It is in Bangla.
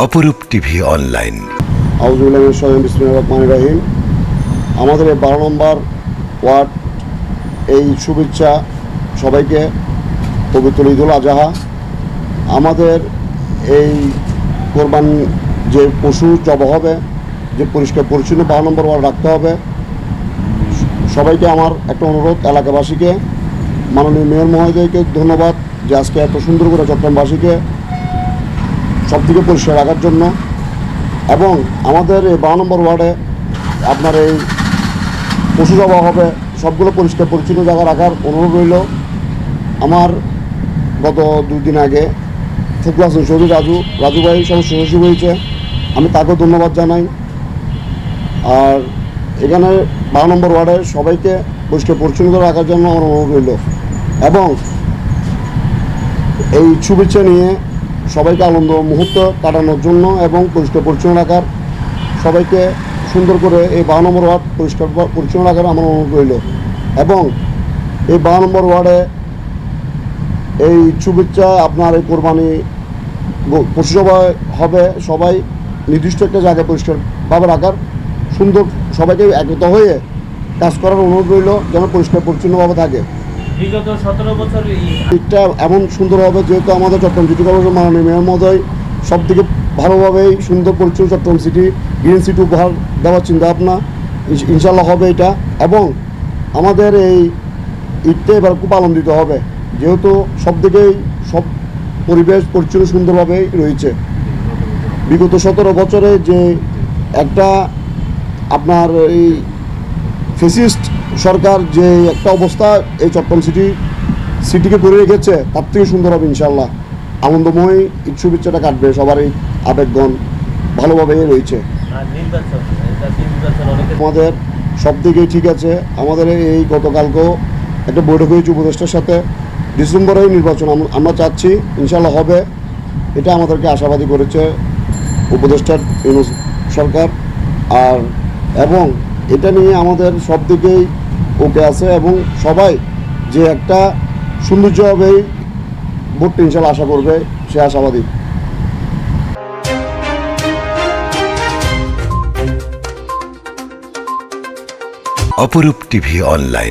অপরূপ টিভি অনলাইন। আমাদের এই বারো নম্বর ওয়ার্ড, এই শুভেচ্ছা সবাইকে, পবিত্র ঈদুল আজহা। আমাদের এই কোরবান যে পশু জবা হবে, যে পরিষ্কার পরিচ্ছন্ন বারো নম্বর ওয়ার্ড রাখতে হবে। সবাইকে আমার একটা অনুরোধ, এলাকাবাসীকে, মাননীয় মেয়র মহোদয়কে ধন্যবাদ যে আজকে এত সুন্দর করে চট্টগ্রামবাসীকে সব থেকে পরিষ্কার রাখার জন্য। এবং আমাদের এই বারো নম্বর ওয়ার্ডে আপনার এই পশু সভা হবে, সবগুলো পরিষ্কার পরিচ্ছন্ন জায়গা রাখার অনুরোধ রইল। আমার গত দুই দিন আগে ফকুল হাসান শহীদ রাজু রাজু ভাই সমস্যা সচিব হয়েছে। আমি তাকেও ধন্যবাদ জানাই। আর এখানে বারো নম্বর ওয়ার্ডে সবাইকে পরিষ্কার পরিচ্ছন্ন রাখার জন্য আমার অনুরোধ রইল। এবং এই শুভেচ্ছা নিয়ে সবাইকে আনন্দ মুহূর্ত কাটানোর জন্য এবং পরিষ্কার পরিচ্ছন্ন রাখার, সবাইকে সুন্দর করে এই বারো নম্বর ওয়ার্ড পরিষ্কার পরিচ্ছন্ন রাখার আমার অনুরোধ রইল। এবং এই বারো নম্বর ওয়ার্ডে এই শুভেচ্ছা, আপনার এই কোরবানি পশুসভায় হবে সবাই নির্দিষ্ট একটা জায়গায় পরিষ্কারভাবে রাখার, সুন্দর সবাইকে একতা হয়ে কাজ করার অনুরোধ রইল, যেন পরিষ্কার পরিচ্ছন্নভাবে থাকে। বিগত এই এমন সুন্দর হবে, যেহেতু আমাদের চট্টগ্রাম সিটি কর্পোরেশন মাননীয় মেয়র মহোদয় সব দিকে ভালোভাবেই সুন্দর পরিচ্ছন্ন চট্টগ্রাম সিটি গ্রিন সিটি উপহার দেওয়ার চিন্তা ভাবনা ইনশাল্লাহ হবে এটা। এবং আমাদের এই ঈদটা এবার খুব আনন্দিত হবে, যেহেতু সব দিকেই সব পরিবেশ পরিচ্ছন্ন সুন্দরভাবেই রয়েছে। বিগত সতেরো বছরে যে একটা আপনার এই ফেসিস্ট সরকার যে একটা অবস্থা এই চট্টগ্রাম সিটি সিটিকে করে রেখেছে তার থেকে সুন্দর হবে ইনশাল্লাহ আনন্দময় শুভেচ্ছাটা কাটবে সবারই আবেগগণ ভালোভাবে রয়েছে। অনেকে আমাদের সব দিকেই ঠিক আছে আমাদের এই গতকালকেও একটা বৈঠক হয়েছে উপদেষ্টার সাথে। ডিসেম্বরেই নির্বাচন আমরা চাচ্ছি ইনশাল্লাহ হবে। এটা আমাদেরকে আশাবাদী করেছে উপদেষ্টার সরকার। আর এবং এটা নিয়ে আমাদের সব দিকেই ওকে আছে এবং সবাই যে একটা সৌন্দর্যভাবে ভোটটা হিসাবে আশা করবে, সে আশাবাদী। অপরূপ টিভি অনলাইন।